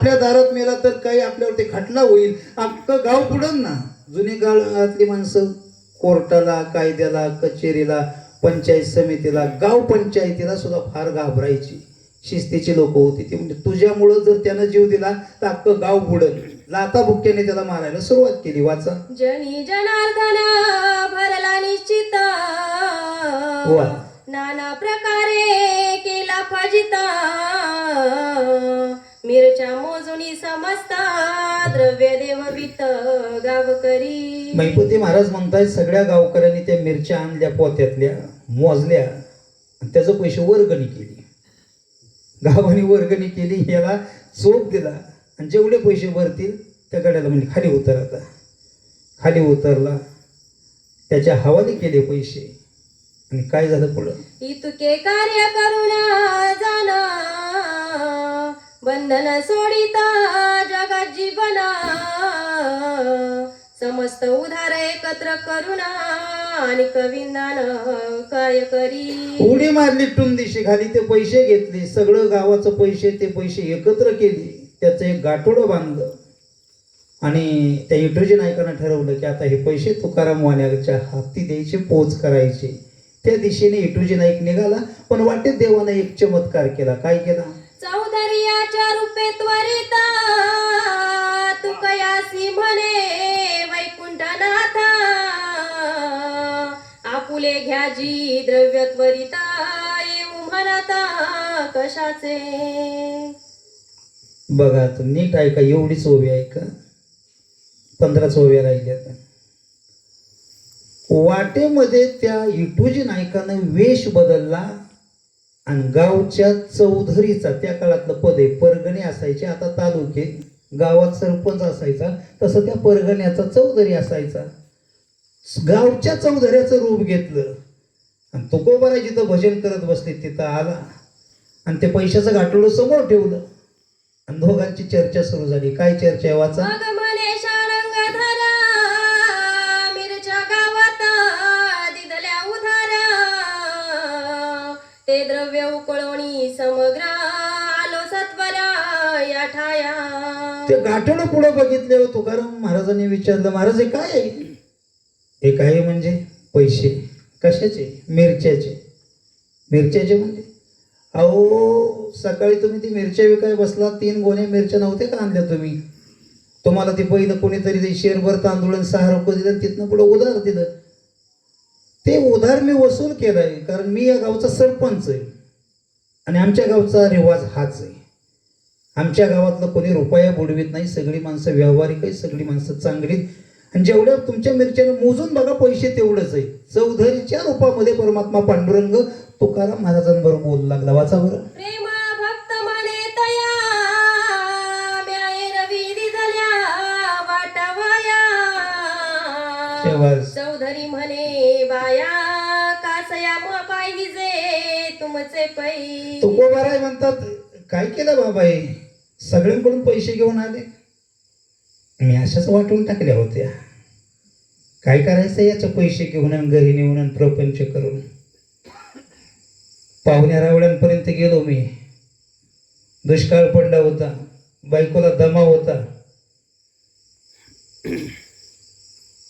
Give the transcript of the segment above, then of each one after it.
आपल्या दारात मेला तर काही आपल्यावरती खटला होईल. अख्खं गाव बुडन ना. जुनी काळातली माणसं कोर्टाला कायद्याला कचेरीला पंचायत समितीला गाव पंचायतीला सुद्धा फार घाबरायची. शिस्तीची लोक होती ती. म्हणजे तुझ्यामुळं जर त्यानं जीव दिला तर अख्खं गाव बुडल. लाता बुक्क्याने त्याला मारायला सुरुवात केली. वाचा. जनी जनार्दन भरला निश्चित. नाना प्रकारे केला फजिता. मिरच्या मोजुनी समजता द्रव्य देव वित गावकरी मैपती महाराज म्हणतायत सगळ्या गावकऱ्यांनी त्या मिरच्या आणल्या पोत्यातल्या मोजल्या आणि त्याचं पैसे वर्गणी केली. गावाने वर्गणी केली याला चोप दिला आणि जेवढे पैसे भरतील त्या गड्याला म्हणजे खाली उतर आता खाली उतरला त्याच्या हवाली केले पैसे आणि काय झालं पुढं? इतके कार्य करून जाना बंधन सोडिता जगात जीवना. समस्त उधार एकत्र करुणा आणि कविंदान काय करी. उडी मारली टून खाली ते पैसे घेतले. सगळं गावाचं पैसे ते पैसे एकत्र केले. त्याचं एक गाठोडं बांधलं. आणि त्या इटोजी नायकानं ठरवलं की आता हे पैसे तुकाराम वाण्याच्या हाती द्यायचे पोच करायचे. त्या दिशेने इटूजी नाईक निघाला पण वाटेत देवानं एक चमत्कार केला. काय केला? चौधरियाच्या रूपे त्वरिता तुकयासी म्हणे वैकुंठनाथा आपुले घ्या जी द्रव्य त्वरिता येऊ म्हणता कशाचे? बघा आता नीट ऐका एवढीच ओवी ऐका पंधराच ओव्या राहिल्यात वाटेमध्ये त्या इटूजी नायकानं वेश बदलला. आणि गावच्या चौधरीचा त्या काळातलं पद आहे परगणे असायचे. आता तालुके गावात सरपंच असायचा तसं त्या परगण्याचा चौधरी असायचा. गावच्या चौधऱ्याचं रूप घेतलं. आणि तुकोबारा जिथं भजन करत बसले तिथं आला. आणि ते पैशाचं गाठोडं समोर ठेवलं. आणि दोघांची चर्चा सुरू झाली. काय चर्चा आहे वाचा. ते द्रव्य उकळवणी समग्र आलो सत्वरा या ठाया. ते गाठण पुढे बघितले हो तुकाराम महाराजांनी विचारलं महाराज हे काय आहे हे काय म्हणजे? पैसे. कशाचे? मिरच्याचे. मिरच्याचे म्हणजे? अहो सकाळी तुम्ही ती मिरच्या विकाय बसला तीन गोण्या मिरच्या नव्हत्या का आणल्या तुम्ही? तुम्हाला ते पहिलं कोणीतरी ते शेरभर तांदूळ आणि सहा रुपये दिलं तिथनं पुढं उधार दिलं. ते उधार मी वसूल केलंय कारण मी या गावचा सरपंच आहे. आणि आमच्या गावचा रिवाज हाच आहे. आमच्या गावातलं कोणी रुपया बुडवीत नाही सगळी माणसं व्यावहारिक आहे सगळी माणसं चांगली आहेत. आणि जेवढ्या तुमच्या मिरच्याने मोजून बघा पैसे तेवढंच आहे. चौधरीच्या रूपामध्ये परमात्मा पांडुरंग तुकाराम महाराजांबरोबर बोलू लागला. वाचा बरं. प्रेम तुकोबाराय म्हणतात काय केलं बाबा हे? सगळ्यांकडून पैसे घेऊन आले. मी अशाच वाटून टाकल्या होत्या. काय करायचं याचे पैसे घेऊन आणि घरी नेऊन आणि प्रपंच करून? पाहुण्या रावड्यांपर्यंत गेलो मी. दुष्काळ पडला होता. बायकोला दमा होता.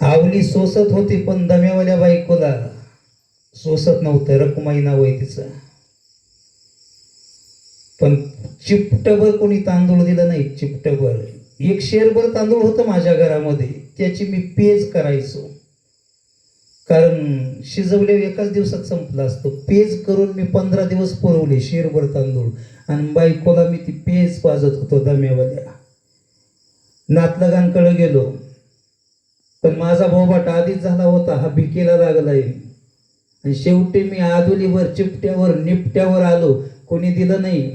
आवली सोसत होती पण दम्यावाल्या बायकोला सोसत नव्हतं. रकुमाई नाव आहे तिचं. पण चिपटभर कोणी तांदूळ दिलं नाही चिपटभर. एक शेरभर तांदूळ होतं माझ्या घरामध्ये त्याची मी पेज करायचो. कारण शिजवले एकाच दिवसात संपला असतो. पेज करून मी पंधरा दिवस पुरवले शेरभर तांदूळ. आणि बायकोला मी ती पेज पाजत होतो दम्यावाल्या नातलगांकडे गेलो. पण माझा भाऊबाट आधीच झाला होता हा भिकेला लागलाय. आणि शेवटी मी आदुलीवर चिपट्यावर निपट्यावर आलो. कोणी दिलं नाही.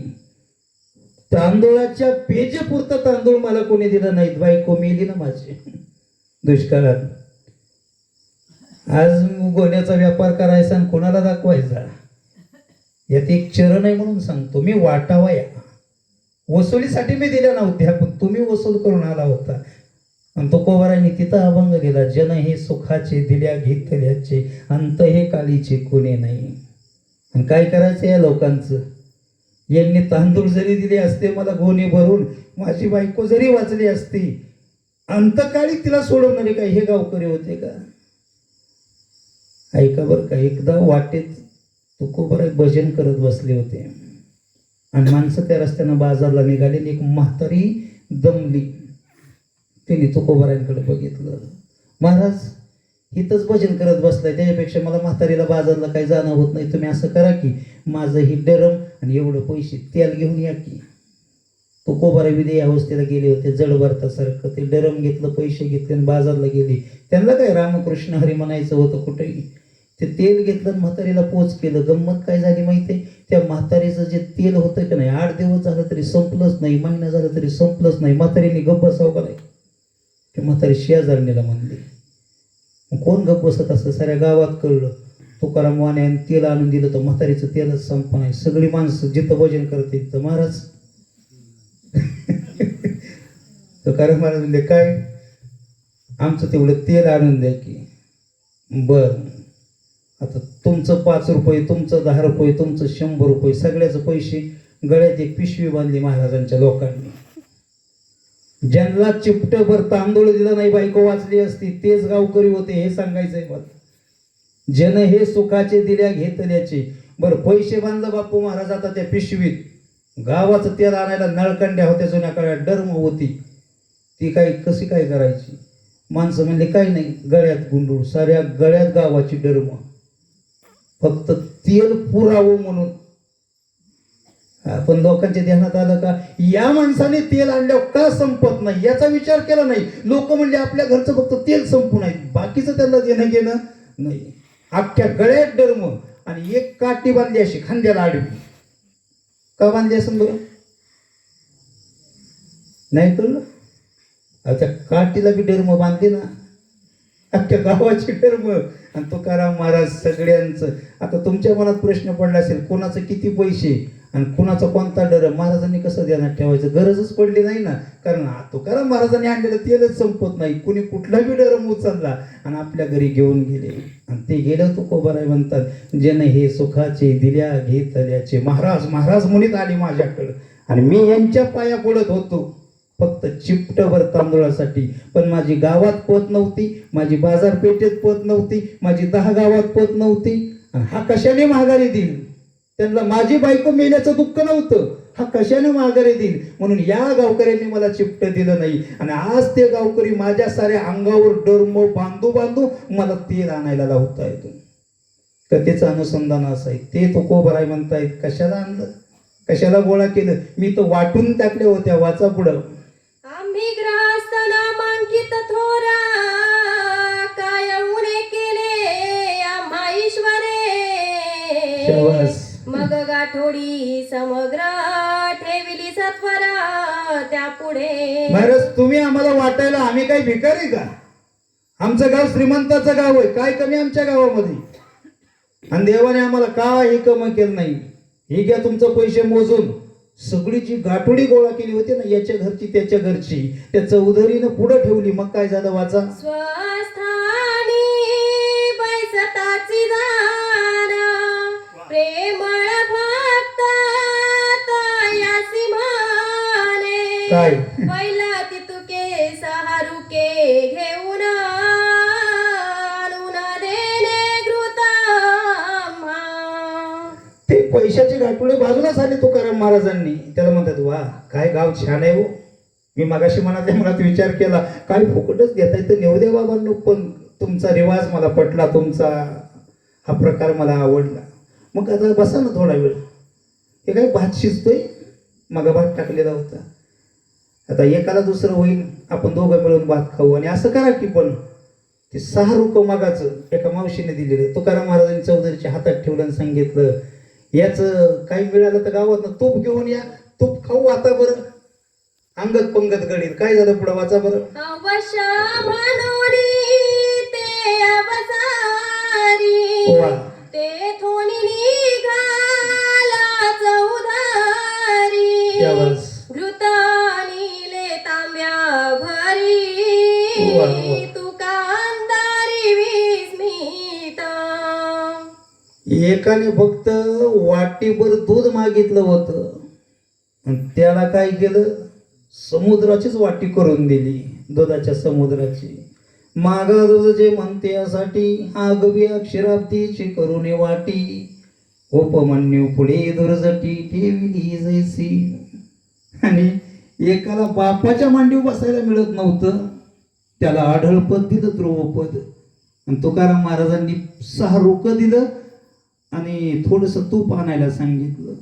तांदूळाच्या पेजेपुरतं तांदूळ मला कोणी दिलं नाहीत. बायको मेली ना माझी. दुष्काळात. आज गोण्याचा व्यापार करायचा आणि कोणाला दाखवायचा? यात एक चरण आहे म्हणून सांगतो. मी वाटावा या. वसुलीसाठी मी दिल्या नव्हत्या पण तुम्ही वसूल करून आला होता. आणि तो कोवाराने तिथं अभंग दिला जन हे सुखाचे दिल्या घेतल्याचे अंत हे कालीचे कोणी नाही. आणि काय करायचं या लोकांचं? यांनी तांदूळ जरी दिले असते मला गोणी भरून माझी बायको जरी वाचली असती अंतकाळी तिला सोडवणारे काय हे गावकरी होते का? ऐका बरं का एकदा वाटेत तुकोबरा भजन करत बसले होते. आणि माणसं त्या रस्त्यानं बाजारला निघाली आणि एक म्हातारी दमली. तिने तुकोबरांकडे बघितलं. महाराज इथंच भजन करत बसलाय. त्याच्यापेक्षा मला म्हातारीला बाजारला काही जाणं होत नाही. तुम्ही असं करा की माझं ही डरम आणि एवढं पैसे तेल घेऊन या की. तो कोबारा विधी अवस्थेला गेले होते जड भरतासारखं ते डरम घेतलं पैसे घेतले आणि बाजारला गेले. त्यांना काय रामकृष्ण हरी म्हणायचं होतं कुठेही? ते तेल घेतलं आणि म्हातारीला पोच केलं. गंमत काय झाली माहितीये त्या म्हातारीचं जे तेल होतं की नाही आठ दिवस झालं तरी संपलंच नाही महिना झालं तरी संपलंच नाही. म्हातारीने गप्प बसावं का नाही? ते म्हातारी शेजारणीला म्हणली. कोण गप्प बसत असतं? साऱ्या गावात कळलं. तुकाराम वाण्याने तेल आणून दिलं तर म्हातारीचं तेलच संपण आहे सगळी माणसं जिथं भजन करते तिथं महाराज. तुकाराम महाराज म्हणजे काय? आमचं तेवढं तेल आणून द्या की. बर. आता तुमचं पाच रुपये तुमचं दहा रुपये तुमचं शंभर रुपये सगळ्याचे पैसे गळ्यात एक पिशवी बांधली महाराजांच्या लोकांनी. ज्यांना चिपटभर तांदूळ दिला नाही बायको वाचली असती तेच गावकरी होते हे सांगायचंय मला. जन हे सुखाचे दिल्या घेतल्याचे बरं पैसे बांधलं बापू महाराज आता त्या पिशवीत. गावाचं तेल आणायला नळकंड्या होत्या जुन्या काळात डर्म होती. ती काय कशी काय करायची? माणसं म्हणले काही नाही गळ्यात गुंडूळ साऱ्या गळ्यात गावाची डर्म. फक्त तेल पुरावं म्हणून. पण लोकांच्या ध्यानात आलं का या माणसाने तेल आणल्यावर का संपत नाही? याचा विचार केला नाही. लोक म्हणजे आपल्या घरचं फक्त तेल संपू नाही बाकीचं त्यांना देणं घेणं नाही. अख्ख्या गळ्यात डर्म. आणि एक काठी बांधली अशी खांद्याला आडवी. का बांधली असं बरं? नाही कळलं? अच्छा काठीला बी डर्म बांधली ना. अख्ख्या गावाची डर्म. आणि तुकाराम महाराज सगळ्यांचं. आता तुमच्या मनात प्रश्न पडला असेल कोणाचं किती पैसे? आणि कुणाचा कोणता डर महाराजांनी कसं ध्यानात ठेवायचं? गरजच पडली नाही ना. कारण तुकाराम महाराजांनी आणलेलं तेलच संपत नाही. कुणी कुठला बी डरम उचलला आणि आपल्या घरी घेऊन गेले. आणि ते गेलं तो म्हणतात जन हे सुखाचे दिल्या घेतल्याचे महाराज महाराज म्हणत आले माझ्याकडं. आणि मी यांच्या पाया पडत होतो. फक्त चिपटभर तांदूळासाठी. पण माझी गावात पत नव्हती माझी बाजारपेठेत पत नव्हती माझी दहा गावात पत नव्हती. आणि हा कशाने माघारी देईल त्यांना माझी बायको मेल्याचं दुःख नव्हतं. हा कशाने माघारी देईल म्हणून या गावकऱ्यांनी मला चिपट दिलं नाही. आणि आज ते गावकरी माझ्या साऱ्या अंगावर डरम बांधू बांधू मला तेल आणायला लावता येतो. कथेचं अनुसंधान असं आहे. ते तो कोबराय म्हणतायत कशाला आणलं? कशाला गोळा केलं? मी तर वाटून टाकल्या होत्या वाचा पुढं. मग गाठोडी समग्र ठेविली सत्वरा त्या पुढे महाराज तुम्ही आम्हाला वाटायला आम्ही काय भिकारी का? आमचं गाव श्रीमंताचं गाव आहे. काय कमी आमच्या गावामध्ये? आणि देवाने आम्हाला काही कम केलं नाही. हे घ्या तुमचं पैसे मोजून. सगळी जी गाठोडी गोळा केली होती ना याच्या घरची त्याच्या घरची. त्या चौधरीनं पुढे ठेवली. मग काय झालं वाचा? स्वस्थानी बैसताची दान प्रेमळ काय? पहिला ती तुके सहारुके घेऊन. ते पैशाचे गाठोडे बाजूलाच आले तुकाराम महाराजांनी. त्याला म्हणतात वा काय गाव छान आहे हो. मी मगाशी मनातल्या मनात विचार केला काय फुकटच घेता येतं नेवदे बाबांनो पण तुमचा रिवाज मला पटला तुमचा हा प्रकार मला आवडला. मग आता बसा ना थोडा वेळ. हे काय भात शिजतोय? मग भात टाकलेला होता. आता एकाला दुसरं होईल आपण दोघं मिळून भात खाऊ. आणि असं करा की पण ते सहा रुपये मागाचं एका मावशीने दिलेलं. तुकाराम महाराजांनी चौधरीच्या हातात ठेवलं आणि सांगितलं याचं काही मिळालं तर गावात तूप घेऊन या तूप खाऊ आता बरं. अंगत पंगत गडील काय झालं पुढं वाचा बरं. ते एकाने फक्त वाटीभर दूध मागितलं होतं. त्याला काय केलं? समुद्राचीच वाटी करून दिली दुधाच्या समुद्राची. मागा दुध जे म्हणते यासाठी आगवी अक्षराब्दीची करून वाटी. उपमन्यू पुढे दुर्जटी ठेवली जैसी. आणि एकाला बापाच्या मांडीव बसायला मिळत नव्हतं. त्याला आढळपद दिलं ध्रुवपद आणि तुकाराम महाराजांनी सहा रोकं दिलं आणि थोडंसं तूप आणायला सांगितलं.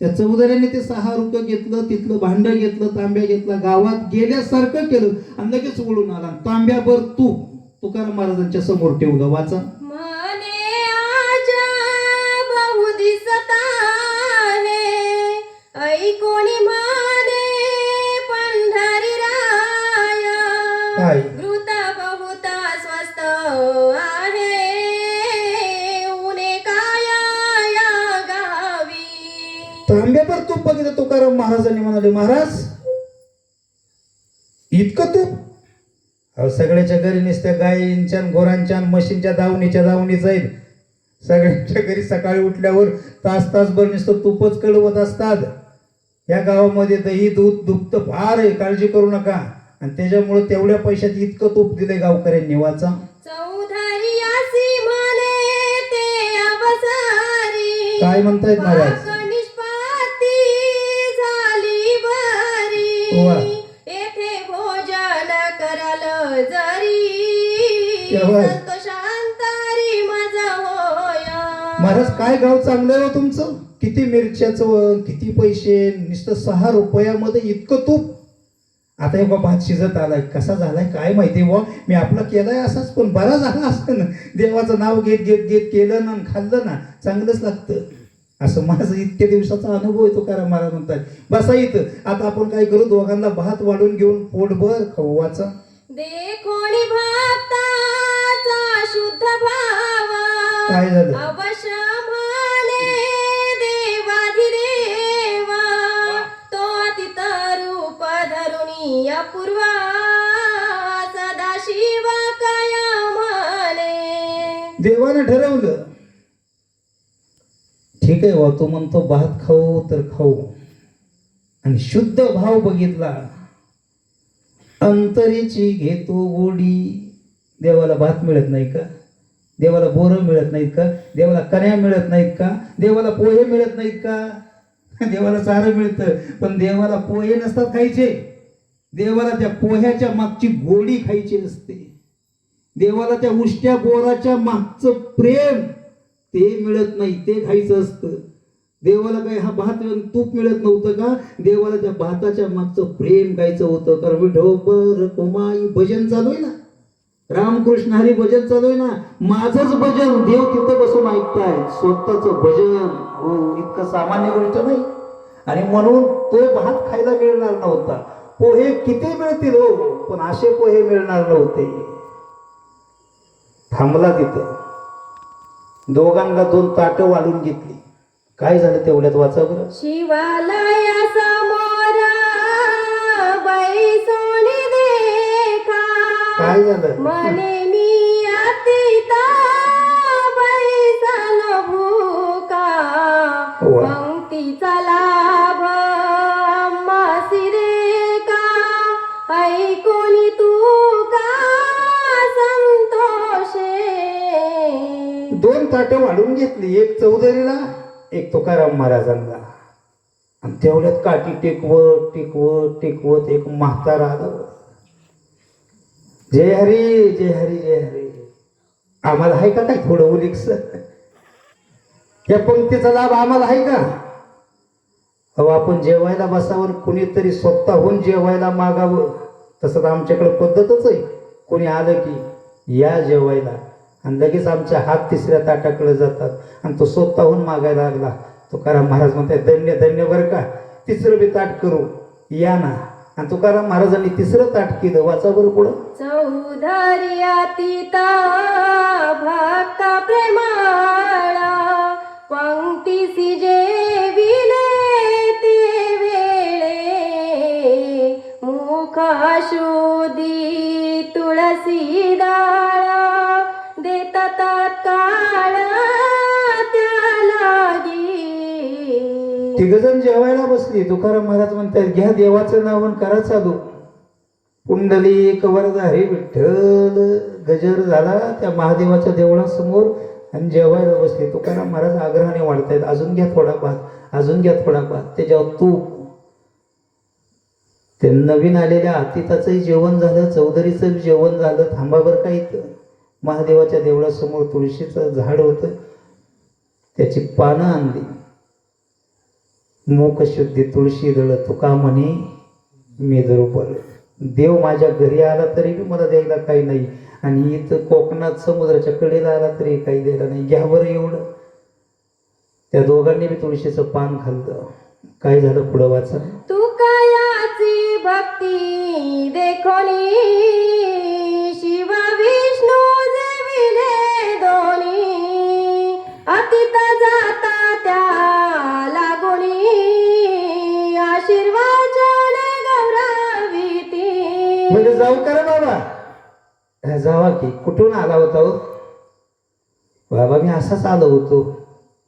त्या चौधऱ्याने ते सहा रुपये घेतलं तिथलं भांडं घेतलं तांब्या घेतला गावात गेल्यासारखं केलं आणि लगेच वळून आला. तांब्याभर तूप. तुकाराम महाराजांच्या समोर ठेवलं वाचा. मने आजा बहु दिसत आहे ऐकोणी माने पंढरी राया. काय? बघितलं तुकाराम महाराजांनी म्हणाले महाराज इतकं तूप अहो सगळ्याच्या घरी नुसत्या गायींच्या गोरांच्या म्हशींच्या दावणीच्या दावणीच आहेत सगळ्यांच्या घरी सकाळी उठल्यावर तास तासभर नुसतं तूपच कळवत असतात. या गावामध्ये दही दूध दुभत फार आहे काळजी करू नका. आणि त्याच्यामुळे तेवढ्या पैशात इतकं तूप दिलंय गावकऱ्यांनी वाचा. ते काय म्हणतायत महाराज? येथे भोजन कराल जरी. मजा होया. महाराज काय गाव चांगलं हो तुमचं? किती मिरच्याचं किती पैसे नुसतं सहा रुपयामध्ये इतकं तूप. आता हे बा भात शिजत आलाय. कसा झालाय काय माहिती बुवा. मी आपला केलाय असाच पण बरा झाला असतं ना. देवाचं नाव घेत घेत घेत केलं ना खाल्लं ना. चांगलंच लागतं. असं माझं इतक्या दिवसाचा अनुभव येतो करा मला म्हणतात बसा इथं. आता आपण काय करू? दोघांना भात वाढून घेऊन पोटभर खाऊ वाचा देखोणी भक्ताचा शुद्ध भाव काय झालं? देवाधिदेवा. तो अतित रूप धरुणी अपूर्वा ठीक आहे वा तो म्हणतो भात खाऊ तर खाऊ. आणि शुद्ध भाव बघितला. अंतरीची घेतो गोडी देवाला भात मिळत नाही का? देवाला बोरं मिळत नाहीत का? देवाला कन्या मिळत नाहीत का? देवाला पोहे मिळत नाहीत का? देवाला सारं मिळतं पण देवाला पोहे नसतात खायचे. देवाला त्या पोह्याच्या मागची गोडी खायची असते देवाला त्या उष्ट्या बोराच्या मागचं प्रेम ते मिळत नाही ते खायचं असतं. देवाला काय हा भात तूप मिळत नव्हतं का? देवाला त्या भाताच्या मागचं प्रेम गायचं होतं. कारण विठोबर कुमाई भजन चालू आहे ना? रामकृष्ण हरी भजन चालू आहे ना? माझंच भजन देव तिथं बसून ऐकताय स्वतःच भजन. हो इतकं सामान्य गोष्ट नाही. आणि म्हणून तो भात खायला मिळणार नव्हता. पोहे किती मिळतील हो? पण असे पोहे मिळणार नव्हते. थांबला तिथं. दोघांना दोन ताटं वाढून घेतली. काय झालं तेवढ्यात वाचा बरं? शिवालया समोर बैसोनी देखा. काय झालं? मने मी अतिता बैसन भूका वा. पंक्तीचा ताटं वाढून घेतली एक चौधरीला एक तुकाराम महाराजांना. आणि तेवढ्यात काठी टेकवत टेकवत टेकवत एक म्हातारा आला. जय हरी जय हरी जय हरी. आम्हाला आहे का काय थोडं उलिक्स या पंक्तीचा लाभ आम्हाला आहे का? अहो आपण जेवायला बसावं कुणीतरी स्वतःहून जेवायला मागावं. तसं तर आमच्याकडे पद्धतच आहे. कोणी आलं की या जेवायला. आणि लगेच आमच्या हात तिसऱ्या ताटाकडे जातात. आणि तो स्वतःहून मागायला लागला. तुकाराम महाराज म्हणतात धन्य धन्य बरं का. तिसरं बी ताट करू. या ना. आणि तुकाराम महाराजांनी तिसरं ताट केलं. वाचा बरं पुढं. चौधरी अतिता प्रेमाळा. पंक्तीसी जेविले ते वेळे. तुळसी डाळा. देत तत्काळ तिघजण जेवायला बसली. तुकाराम महाराज म्हणतात घ्या देवाचं नाव करा चालू. पुंडली कवरधारी विठ्ठल गजर झाला त्या महादेवाच्या देवळासमोर आणि जेवायला बसले. तुकाराम महाराज आग्रहाने वाढतायत अजून घ्या थोडा भात अजून घ्या थोडा भात त्याच्यावर तूप ते नवीन आलेल्या अतिथाचंही जेवण झालं चौधरीचं जेवण झालं. थांबा थांबावर इथं. महादेवाच्या देवळासमोर तुळशीचं झाड होतं. त्याची पानं आणली. मोकशुद्धी तुळशी दळ तुका म्हणे मी दरोबर देव माझ्या घरी आला तरी बी मला द्यायला काही नाही. आणि इथं कोकणात समुद्राच्या कडेला आला तरी काही द्यायला नाही. घ्या बरं एवढं. त्या दोघांनी बी तुळशीचं पान खाल्लं. काय झालं पुढं वाचा? तू कायाची भक्ती देखोनी अतीत जाता त्या लागोनी आशीर्वाचन गौरविती. म्हणजे जाऊ करा बाबा? "हा, जावा की कुठून आला होता हो? बाबा मी असाच आलो होतो.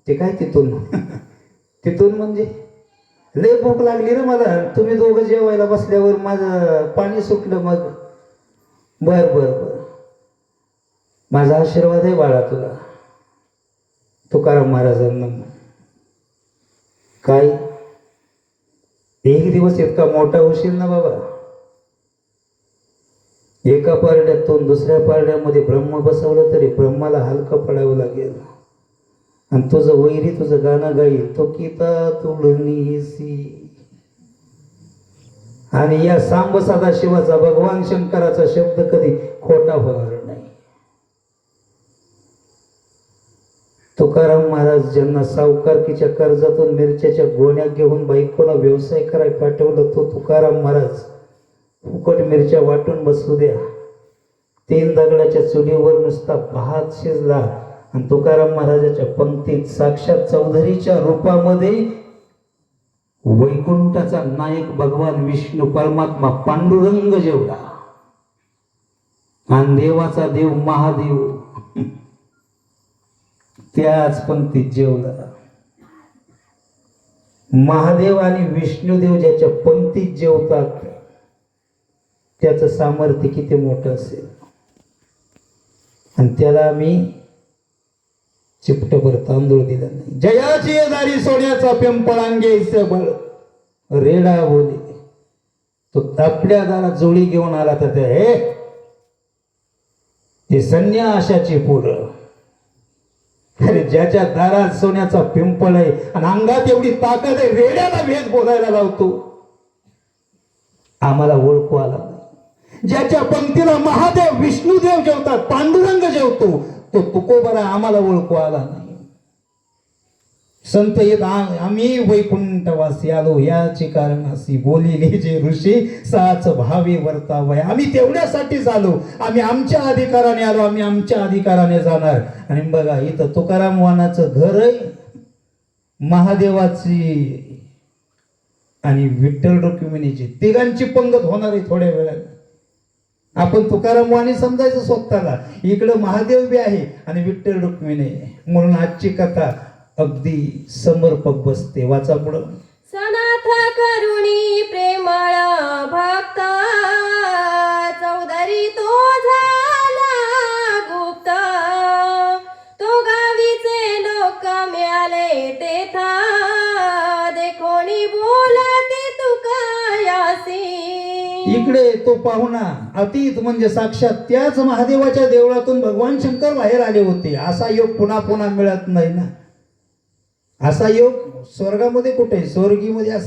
ते काय तिथून? तिथून म्हणजे? लय भूक लागली ना मला. तुम्ही दोघं जेवायला बसल्यावर माझं पाणी सुटलं मग. बर बर बर. माझा आशीर्वाद आहे बाळा तुला. तुकाराम महाराजांना. काय? एक दिवस इतका मोठा होशील ना बाबा. एका पारड्यातून दुसऱ्या पारड्यामध्ये ब्रह्म बसवलं तरी ब्रह्माला हलकं पडावं लागेल. आणि तुझं वैरी तुझं गाणं गाईल तो किता तुळणीसी आणि या सांब सदाशिवाचा भगवान शंकराचा शब्द कधी खोटा होणार नाही तुकाराम महाराज ज्यांना सावकारकीच्या कर्जातून मिरच्याच्या गोण्या घेऊन बायकोला व्यवसाय करायला पाठवलं तो तुकाराम महाराज फुकट मिरच्या वाटून बसू द्या. तीन दगडाच्या चुलीवर नुसता भात शिजला आणि तुकाराम महाराजाच्या पंक्तीत साक्षात चौधरीच्या रूपामध्ये वैकुंठाचा नायक भगवान विष्णू परमात्मा पांडुरंग जेवला. आणि देवाचा देव महादेव त्याच पंक्तीत जेवला. महादेव आणि विष्णुदेव ज्याच्या पंक्तीत जेवतात त्याचं सामर्थ्य किती मोठं असेल? आणि त्याला मी चिपटभर तांदूळ दिला नाही. जयाची दारी सोन्याचा पिंपळांगे बळ. रेडा बोले. तो आपल्या दारात जोडी घेऊन आला तर ते हे ते संन्याशाची पोरं. अरे ज्याच्या दारात सोन्याचा पिंपळ आहे आणि अंगात एवढी ताकद आहे रेड्याला भेद बोलायला लावतो. आम्हाला ओळखू आला ज्याच्या पंक्तीला महादेव विष्णुदेव जेवतात पांडुरंग जेवतो तो तुकोबरा आम्हाला ओळखू आला नाही. संत येत आम्ही वैकुंठवासी आलो. याचे कारण असी बोलिले जे ऋषी साच भावे वर्तावय. आम्ही तेवढ्यासाठीच आलो आम्ही आमच्या अधिकाराने आलो. आम्ही आमच्या अधिकाराने जाणार. आणि बघा इथं तुकाराम वानाचं घर महादेवाची आणि विठ्ठल रुक्मिणीची. तिघांची पंगत होणार आहे थोड्या वेळाने. आपण तुकाराम वाणी समजायचं स्वतःला. इकडं महादेव बी आहे आणि विठ्ठल रुक्मिणी. आहे. म्हणून आजची कथा अगदी समर्पक बसते. वाचा पुढं. सनाथ करुणी प्रेमळ भक्त चौधरी तो झाला गुप्त. तो गावीचे लोक मिळाले तेथा. देखोनी बोलती तुकायासी इकडे तो पाहुणा अतीत म्हणजे साक्षात त्याच महादेवाच्या देवळातून भगवान शंकर बाहेर आले होते. असा योग पुन्हा पुन्हा मिळत नाही ना. असा योग स्वर्गामध्ये कुठे? स्वर्गीमध्ये असा